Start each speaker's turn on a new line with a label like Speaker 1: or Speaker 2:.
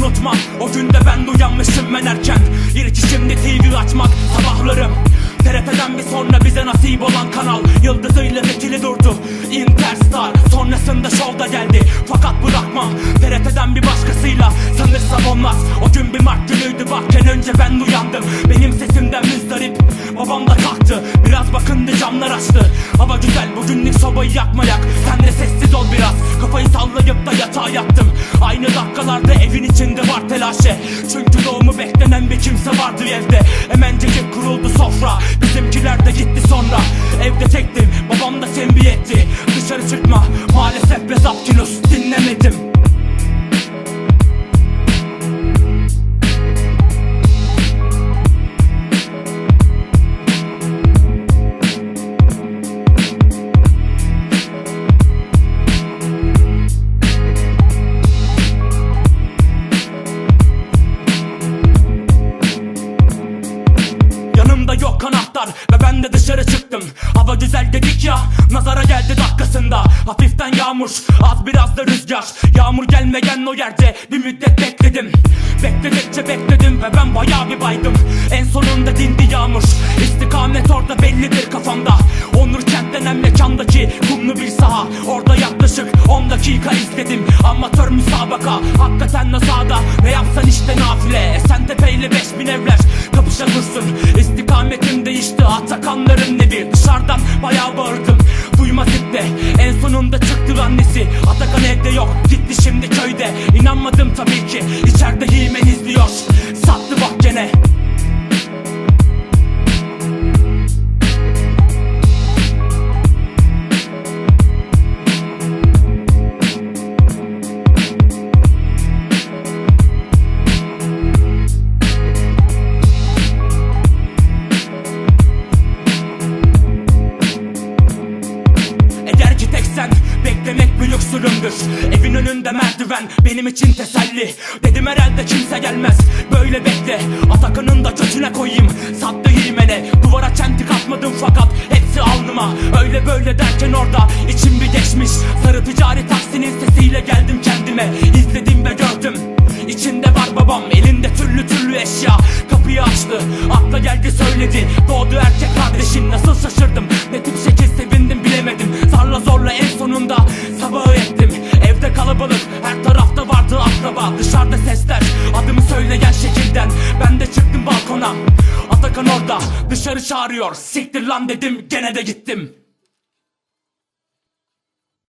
Speaker 1: unutmam. O günde ben uyanmışım ben erken. İlk şimdi TV açmak sabahlarım. TRT'den bir sonra bize nasip olan kanal. Yıldızıyla dikili durdu. Interstar sonrasında şovda geldi. Fakat bırakmam TRT'den bir başkasıyla Sanırsam olmaz. O gün bir Mart günüydü. Bakken önce ben uyandım. Benim sesimden müzdarip Babam da kalktı. Biraz bakındı camlar açtı. Hava güzel. Bugünlük sobayı yakmayak. Sen de dakikalarda evin içinde var telaşı Çünkü doğumu beklenen bir kimse vardı evde Hemencecik kuruldu sofra. Bizimkiler de gitti sonra. Evde tektim babam da tembih etti. Dışarı çıkma maalesef be Zapkinus yağmur. Az biraz da rüzgar. Yağmur gelmeyen o yerde bir müddet bekledim. Bekledikçe bekledim ve ben bayağı bir baydım. En sonunda dindi yağmur. İstikamet orada bellidir kafamda. Onur kent denen mekandaki kumlu bir saha. Orada yaklaşık 10 dakika izledim. Amatör müsabaka hakikaten nazada Ne yapsan işte nafile. Esentepe ile 5000 evler kapışa dursun. İstikametim değişti Atakanların nevi Dışarıdan bayağı bağırdım. Duymaz itti En sonunda çıktı annesi. Atakan evde yok gitti şimdi köyde lüksürümdür Evin önünde merdiven benim için teselli. Dedim herhalde kimse gelmez böyle bekle. Atakan'ın da kötüne koyayım sattı himene Duvara çentik atmadım fakat hepsi alnıma. Öyle böyle derken orada içim bir geçmiş. Sarı Dışarıda sesler adımı söyleyen şekilden Ben de çıktım balkona Atakan orada dışarı çağırıyor. Siktir lan dedim gene de gittim